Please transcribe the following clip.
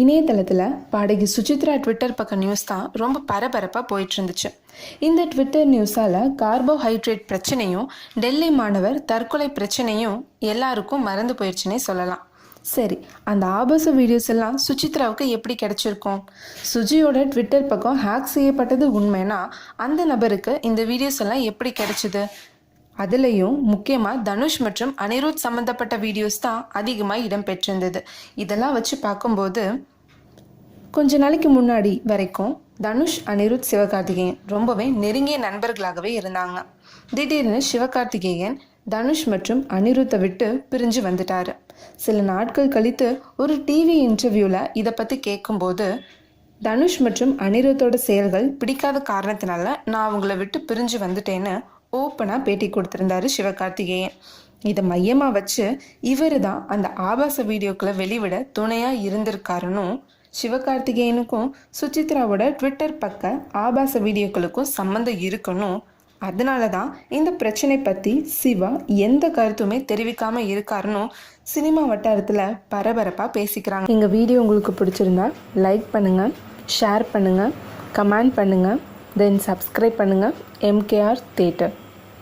இணையதளத்தில் பாடகி சுசித்ரா ட்விட்டர் பக்க நியூஸ் தான் ரொம்ப பரபரப்பாக போயிட்டு இருந்துச்சு இந்த ட்விட்டர் நியூஸால் கார்போஹைட்ரேட் பிரச்சனையும் டெல்லி மாணவர் தற்கொலை பிரச்சனையும் எல்லாருக்கும் மறந்து போயிடுச்சுன்னே சொல்லலாம். சரி அந்த ஆபாச வீடியோஸ் எல்லாம் சுசித்ராவுக்கு எப்படி கிடைச்சிருக்கும்? சுஜியோட ட்விட்டர் பக்கம் ஹேக் செய்யப்பட்டது உண்மைனா அந்த நபருக்கு இந்த வீடியோஸ் எல்லாம் எப்படி கிடைச்சிது? அதுலேயும் முக்கியமாக தனுஷ் மற்றும் அனிருத் சம்மந்தப்பட்ட வீடியோஸ் தான் அதிகமாக இடம்பெற்றிருந்தது. இதெல்லாம் வச்சு பார்க்கும்போது கொஞ்ச நாளைக்கு முன்னாடி வரைக்கும் தனுஷ் அனிருத் சிவகார்த்திகேயன் ரொம்பவே நெருங்கிய நண்பர்களாகவே இருந்தாங்க. திடீர்னு சிவகார்த்திகேயன் தனுஷ் மற்றும் அனிருத்தை விட்டு பிரிஞ்சு வந்துட்டாரு. சில நாட்கள் கழித்து ஒரு டிவி இன்டர்வியூவில் இதை பற்றி கேட்கும்போது தனுஷ் மற்றும் அனிருத்தோட செயல்கள் பிடிக்காத காரணத்தினால நான் அவங்கள விட்டு பிரிஞ்சு வந்துட்டேன்னு ஓப்பனாக பேட்டி கொடுத்துருந்தாரு சிவகார்த்திகேயன். இதை மையமாக வச்சு இவர் தான் அந்த ஆபாச வீடியோக்களை வெளிவிட துணையாக இருந்திருக்காருன்னு சிவகார்த்திகேயனுக்கும் சுசித்ராவோட ட்விட்டர் பக்க ஆபாச வீடியோக்களுக்கும் சம்மந்தம் இருக்கணும் அதனால தான் இந்த பிரச்சனை பற்றி சிவா எந்த கருத்துமே தெரிவிக்காமல் இருக்காருன்னு சினிமா வட்டாரத்தில் பரபரப்பாக பேசிக்கிறாங்க. எங்கள் வீடியோ உங்களுக்கு பிடிச்சிருந்தா லைக் பண்ணுங்கள் ஷேர் பண்ணுங்கள் கமெண்ட் பண்ணுங்கள் தென் சப்ஸ்கிரைப் பண்ணுங்கள் எம்கேஆர் தேட்டர்